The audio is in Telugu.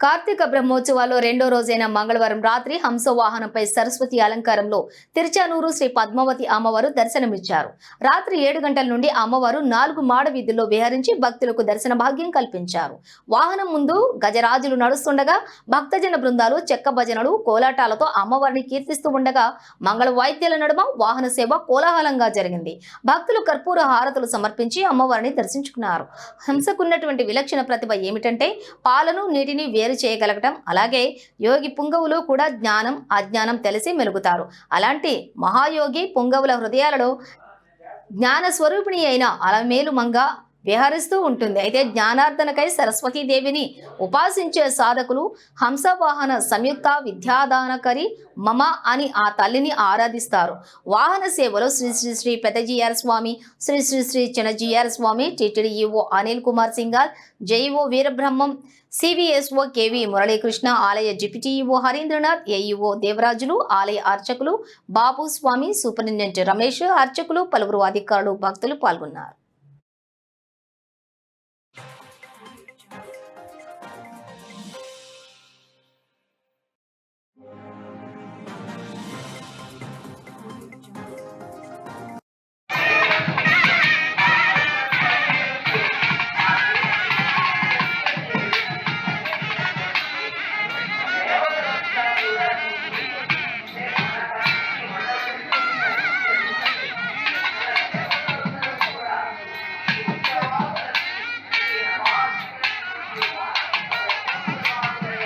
కార్తీక బ్రహ్మోత్సవాల్లో రెండో రోజైన మంగళవారం రాత్రి హంసవాహనంపై సరస్వతి అలంకారంలో తిరుచానూరు శ్రీ పద్మావతి అమ్మవారు దర్శనమిచ్చారు. రాత్రి ఏడు గంటల నుండి అమ్మవారు నాలుగు మాడ వీధుల్లో విహరించి భక్తులకు దర్శన భాగ్యం కల్పించారు. వాహనం ముందు గజరాజులు నడుస్తుండగా భక్తజన బృందాలు చెక్క భజనలు కోలాటాలతో అమ్మవారిని కీర్తిస్తూ ఉండగా మంగళ వాయిద్యాల నడుమ వాహన సేవ కోలాహలంగా జరిగింది. భక్తులు కర్పూర హారతులు సమర్పించి అమ్మవారిని దర్శించుకున్నారు. హంసకున్నటువంటి విలక్షణ ప్రతిభ ఏమిటంటే పాలను నీటిని వేరు చేయగలగటం అలాగే యోగి పుంగవులు కూడా జ్ఞానం అజ్ఞానం తెలిసి మెలుగుతారు. అలాంటి మహాయోగి పుంగవుల హృదయాలలో జ్ఞాన స్వరూపిణి అయిన అలమేలు మంగ విహరిస్తూ ఉంటుంది. అయితే జ్ఞానార్థనకై సరస్వతీదేవిని ఉపాసించే సాధకులు హంసవాహన సంయుక్త విద్యాదానకరి మమ అని ఆ తల్లిని ఆరాధిస్తారు. వాహన సేవలో శ్రీ శ్రీ శ్రీ పెదజీఆర్ స్వామి Shri Shri Shri Chinnajeeyar Swami TTD EO Anil Kumar Singhal JEO Veerabrahmam CVSO K V Muralikrishna ఆలయ డిప్యూటీఈఓ హరీంద్రనాథ్ ఏఈఓ దేవరాజులు ఆలయ అర్చకులు బాబు స్వామి సూపరింటెండెంట్ రమేష్ అర్చకులు పలువురు అధికారులు భక్తులు పాల్గొన్నారు.